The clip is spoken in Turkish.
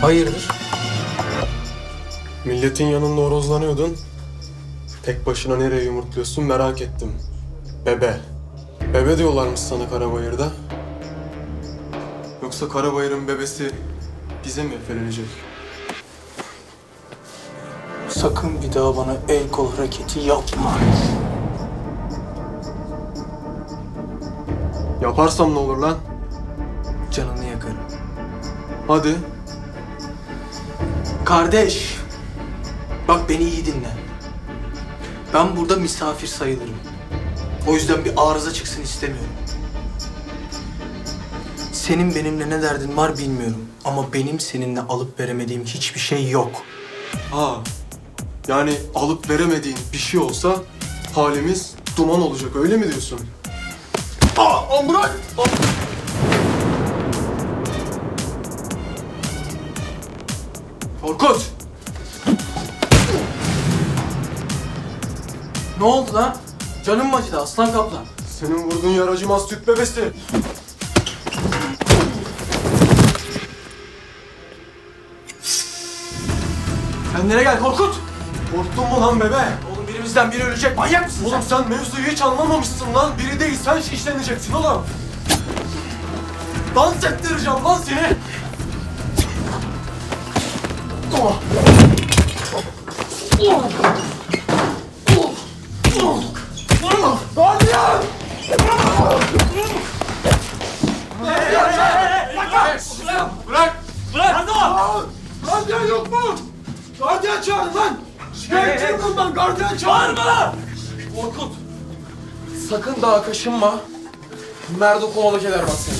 Hayırdır? Milletin yanında horozlanıyordun. Tek başına nereye yumurtluyorsun merak ettim. Bebe. Bebe diyorlarmış sana Karabayır'da. Yoksa Karabayır'ın bebesi bize mi efelenecek? Sakın bir daha bana el kol hareketi yapma. Yaparsam ne olur lan? Canını yakarım. Hadi. Kardeş, bak beni iyi dinle. Ben burada misafir sayılırım. O yüzden bir arıza çıksın istemiyorum. Senin benimle ne derdin var bilmiyorum. Ama benim seninle alıp veremediğim hiçbir şey yok. Ha. Yani alıp veremediğin bir şey olsa halimiz duman olacak öyle mi diyorsun? Aa, bırak! Aa. Korkut! Ne oldu lan? Canım mı acıdı aslan kaplan? Senin vurduğun yer acımaz Türk bebesi. Kendine gel Korkut! Korktun mu lan bebe? Oğlum birimizden biri ölecek manyak mısın Oğlum sen mevzuyu hiç anlamamışsın lan. Biri değil sen şişleneceksin oğlum. Dans ettireceğim lan seni. Gardiyan! Yok mu? Gardiyan çağırın lan! Şikayetçiyim bundan, gardiyan çağırın! Bağırma! Korkut. Sakın daha kaşınma. Merdo kovalı keler bak seni.